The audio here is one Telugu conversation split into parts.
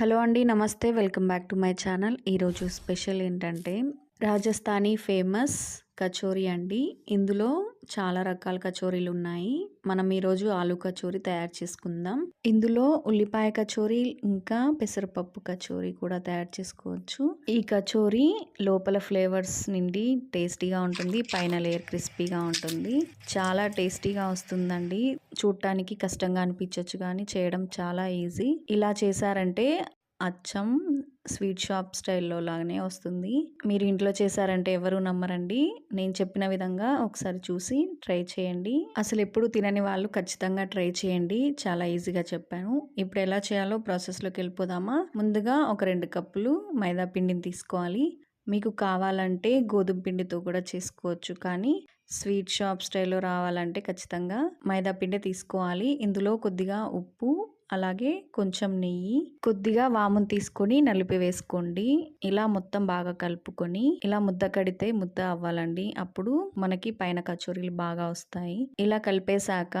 హలో అండి నమస్తే. Welcome back to my channel. ఈరోజు స్పెషల్ ఏంటంటే రాజస్థానీ ఫేమస్ కచోరీ అండి. ఇందులో చాలా రకాల కచోరీలు ఉన్నాయి మనం ఈరోజు ఆలు కచోరీ తయారు చేసుకుందాం. ఇందులో ఉల్లిపాయ కచోరీ ఇంకా పెసరపప్పు కచోరీ కూడా తయారు చేసుకోవచ్చు. ఈ కచోరీ లోపల ఫ్లేవర్స్ నిండి టేస్టీగా ఉంటుంది. పైన లేయర్ క్రిస్పీగా ఉంటుంది. చాలా టేస్టీగా వస్తుందండి. చూడటానికి కష్టంగా అనిపించవచ్చు కానీ చేయడం చాలా ఈజీ. ఇలా చేశారంటే అచ్చం స్వీట్ షాప్ స్టైల్లో లాగానే వస్తుంది. మీరు ఇంట్లో చేశారంటే ఎవరు నమ్మరండి. నేను చెప్పిన విధంగా ఒకసారి చూసి ట్రై చేయండి. అసలు ఎప్పుడు తినని వాళ్ళు ఖచ్చితంగా ట్రై చేయండి. చాలా ఈజీగా చెప్పాను. ఇప్పుడు ఎలా చేయాలో ప్రాసెస్లోకి వెళ్ళిపోదామా? ముందుగా ఒక రెండు కప్పులు మైదా పిండిని తీసుకోవాలి. మీకు కావాలంటే గోధుమ పిండితో కూడా చేసుకోవచ్చు. కానీ స్వీట్ షాప్ స్టైల్లో రావాలంటే ఖచ్చితంగా మైదా పిండి తీసుకోవాలి. ఇందులో కొద్దిగా ఉప్పు అలాగే కొంచెం నెయ్యి కొద్దిగా వామును తీసుకొని నలిపి వేసుకోండి. ఇలా మొత్తం బాగా కలుపుకొని ఇలా ముద్ద కడితే ముద్ద అవ్వాలండి. అప్పుడు మనకి పైన కచోరీలు బాగా వస్తాయి. ఇలా కలిపేశాక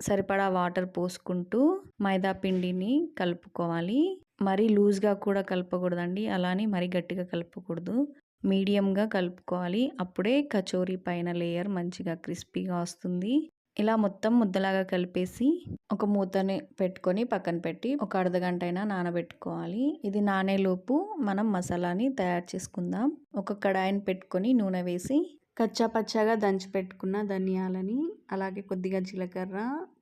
సరిపడా వాటర్ పోసుకుంటూ మైదా పిండిని కలుపుకోవాలి. మరీ లూజ్గా కూడా కలపకూడదండి. అలానే మరీ గట్టిగా కలపకూడదు. మీడియంగా కలుపుకోవాలి. అప్పుడే కచోరీ పైన లేయర్ మంచిగా క్రిస్పీగా వస్తుంది. ఇలా మొత్తం ముద్దలాగా కలిపేసి ఒక మూతని పెట్టుకొని పక్కన పెట్టి ఒక అర్ధగంట అయినా నానబెట్టుకోవాలి. ఇది నానేలోపు మనం మసాలాని తయారు చేసుకుందాం. ఒక కడాయిని పెట్టుకొని నూనె వేసి కచ్చా పచ్చాగా దంచి పెట్టుకున్న ధనియాలని అలాగే కొద్దిగా జీలకర్ర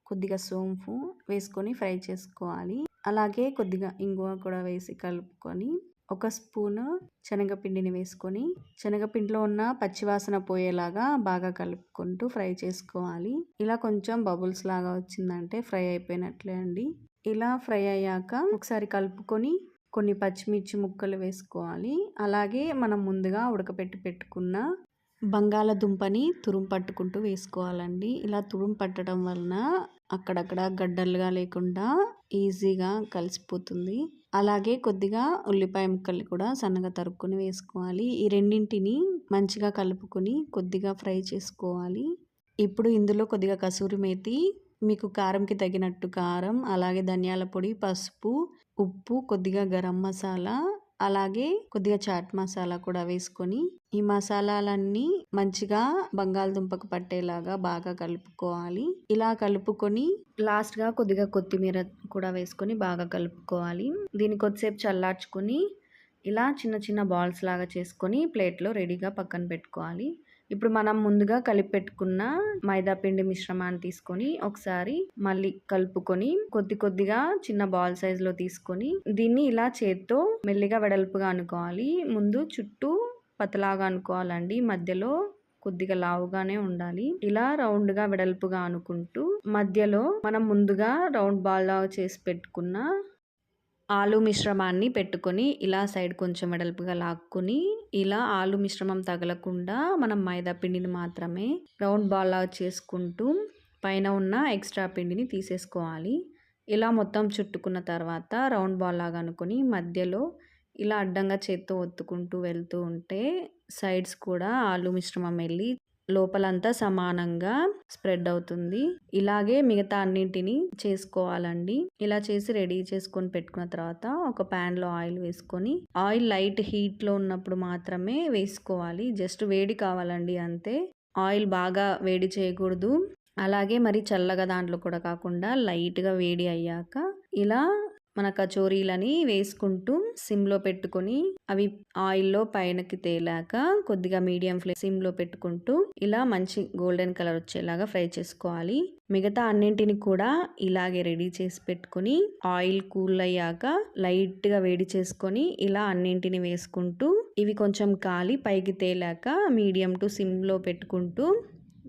కొద్దిగా సోంపు వేసుకొని ఫ్రై చేసుకోవాలి. అలాగే కొద్దిగా ఇంగువ కూడా వేసి కలుపుకొని ఒక స్పూను శనగపిండిని వేసుకొని శనగపిండిలో ఉన్న పచ్చివాసన పోయేలాగా బాగా కలుపుకుంటూ ఫ్రై చేసుకోవాలి. ఇలా కొంచెం బబుల్స్ లాగా వచ్చిందంటే ఫ్రై అయిపోయినట్లే అండి. ఇలా ఫ్రై అయ్యాక ఒకసారి కలుపుకొని కొన్ని పచ్చిమిర్చి ముక్కలు వేసుకోవాలి. అలాగే మనం ముందుగా ఉడకపెట్టి పెట్టుకున్న బంగాళదుంపని తురుము పట్టుకుంటూ వేసుకోవాలండి. ఇలా తురుము పట్టడం వలన అక్కడక్కడ గడ్డలుగా లేకుండా ఈజీగా కలిసిపోతుంది. అలాగే కొద్దిగా ఉల్లిపాయ ముక్కలు కూడా సన్నగా తరుక్కుని వేసుకోవాలి. ఈ రెండింటిని మంచిగా కలుపుకొని కొద్దిగా ఫ్రై చేసుకోవాలి. ఇప్పుడు ఇందులో కొద్దిగా కసూరి మేతి మీకు కారంకి తగినట్టు కారం అలాగే ధనియాల పొడి పసుపు ఉప్పు కొద్దిగా గరం మసాలా అలాగే కొద్దిగా చాట్ మసాలా కూడా వేసుకొని ఈ మసాలాలన్నీ మంచిగా బంగాళదుంపకు పట్టేలాగా బాగా కలుపుకోవాలి. ఇలా కలుపుకొని లాస్ట్గా కొద్దిగా కొత్తిమీర కూడా వేసుకొని బాగా కలుపుకోవాలి. దీన్ని కొద్దిసేపు చల్లార్చుకొని ఇలా చిన్న చిన్న బాల్స్ లాగా చేసుకొని ప్లేట్లో రెడీగా పక్కన పెట్టుకోవాలి. ఇప్పుడు మనం ముందుగా కలిపి పెట్టుకున్న మైదా పిండి మిశ్రమాన్ని తీసుకొని ఒకసారి మళ్ళీ కలుపుకొని కొద్ది కొద్దిగా చిన్న బాల్ సైజులో తీసుకొని దీన్ని ఇలా చేత్తో మెల్లిగా వెడల్పుగా అనుకోవాలి. ముందు చుట్టూ పతలాగా అనుకోవాలండి. మధ్యలో కొద్దిగా లావుగానే ఉండాలి. ఇలా రౌండ్గా వెడల్పుగా అనుకుంటూ మధ్యలో మనం ముందుగా రౌండ్ బాల్ లాగా చేసి పెట్టుకున్న ఆలు మిశ్రమాన్ని పెట్టుకొని ఇలా సైడ్ కొంచెం వెడల్పుగా లాక్కొని ఇలా ఆలు మిశ్రమం తగలకుండా మనం మైదా పిండిని మాత్రమే రౌండ్ బాల్ చేసుకుంటూ పైన ఉన్న ఎక్స్ట్రా పిండిని తీసేసుకోవాలి. ఇలా మొత్తం చుట్టుకున్న తర్వాత రౌండ్ బాల్ లాగా అనుకొని మధ్యలో ఇలా అడ్డంగా చేత్తో ఒత్తుకుంటూ వెళ్తూ ఉంటే సైడ్స్ కూడా ఆలు మిశ్రమం వెళ్ళి లోపలంతా సమానంగా స్ప్రెడ్ అవుతుంది. ఇలాగే మిగతా అన్నింటిని చేసుకోవాలండి. ఇలా చేసి రెడీ చేసుకొని పెట్టుకున్న తర్వాత ఒక ప్యాన్లో ఆయిల్ వేసుకొని ఆయిల్ లైట్ హీట్లో ఉన్నప్పుడు మాత్రమే వేసుకోవాలి. జస్ట్ వేడి కావాలండి అంతే. ఆయిల్ బాగా వేడి చేయకూడదు. అలాగే మరి చల్లగా దాంట్లో కూడా కాకుండా లైట్గా వేడి అయ్యాక ఇలా మన కచోరీలని వేసుకుంటూ సిమ్లో పెట్టుకొని అవి ఆయిల్లో పైనకి తేలాక కొద్దిగా మీడియం ఫ్లేమ్ సిమ్లో పెట్టుకుంటూ ఇలా మంచి గోల్డెన్ కలర్ వచ్చేలాగా ఫ్రై చేసుకోవాలి. మిగతా అన్నింటిని కూడా ఇలాగే రెడీ చేసి పెట్టుకొని ఆయిల్ కూల్ అయ్యాక లైట్గా వేడి చేసుకొని ఇలా అన్నింటిని వేసుకుంటూ ఇవి కొంచెం కాలి పైకి తేలాక మీడియం టు సిమ్లో పెట్టుకుంటూ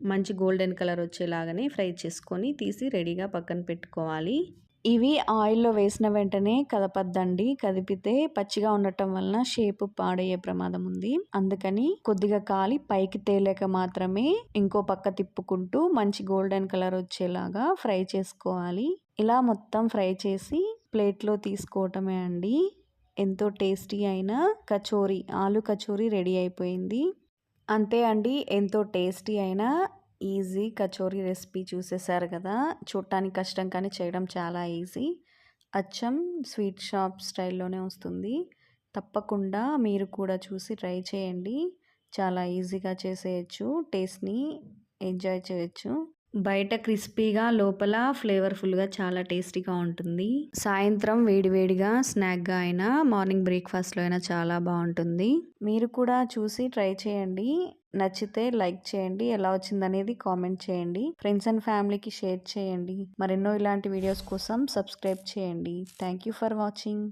మంచి గోల్డెన్ కలర్ వచ్చేలాగానే ఫ్రై చేసుకొని తీసి రెడీగా పక్కన పెట్టుకోవాలి. ఇవి ఆయిల్లో వేసిన వెంటనే కదపద్దండి. కదిపితే పచ్చిగా ఉండటం వలన షేప్ పాడయ్యే ప్రమాదం ఉంది. అందుకని కొద్దిగా కాలి పైకి తేలేక మాత్రమే ఇంకో పక్క తిప్పుకుంటూ మంచి గోల్డెన్ కలర్ వచ్చేలాగా ఫ్రై చేసుకోవాలి. ఇలా మొత్తం ఫ్రై చేసి ప్లేట్లో తీసుకోవటమే అండి. ఎంతో టేస్టీ అయిన కచోరీ ఆలు కచోరీ రెడీ అయిపోయింది. అంతే అండి ఎంతో టేస్టీ అయిన ఈజీ కచోరీ రెసిపీ చూసేసారు కదా! చూడటానికి కష్టం కానీ చేయడం చాలా ఈజీ. అచ్చం స్వీట్ షాప్ స్టైల్లోనే వస్తుంది. తప్పకుండా మీరు కూడా చూసి ట్రై చేయండి. చాలా ఈజీగా చేసేయచ్చు టేస్ట్ని ఎంజాయ్ చేయొచ్చు. బయట క్రిస్పీగా లోపల ఫ్లేవర్ఫుల్గా చాలా టేస్టీగా ఉంటుంది. సాయంత్రం వేడివేడిగా స్నాక్గా అయినా మార్నింగ్ బ్రేక్ఫాస్ట్లో అయినా చాలా బాగుంటుంది. మీరు కూడా చూసి ట్రై చేయండి. నచ్చితే లైక్ చేయండి ఎలా వచ్చిందనేది కామెంట్ చేయండి. ఫ్రెండ్స్ అండ్ ఫ్యామిలీకి షేర్ చేయండి. మరెన్నో ఇలాంటి వీడియోస్ కోసం సబ్స్క్రైబ్ చేయండి. Thank you for watching.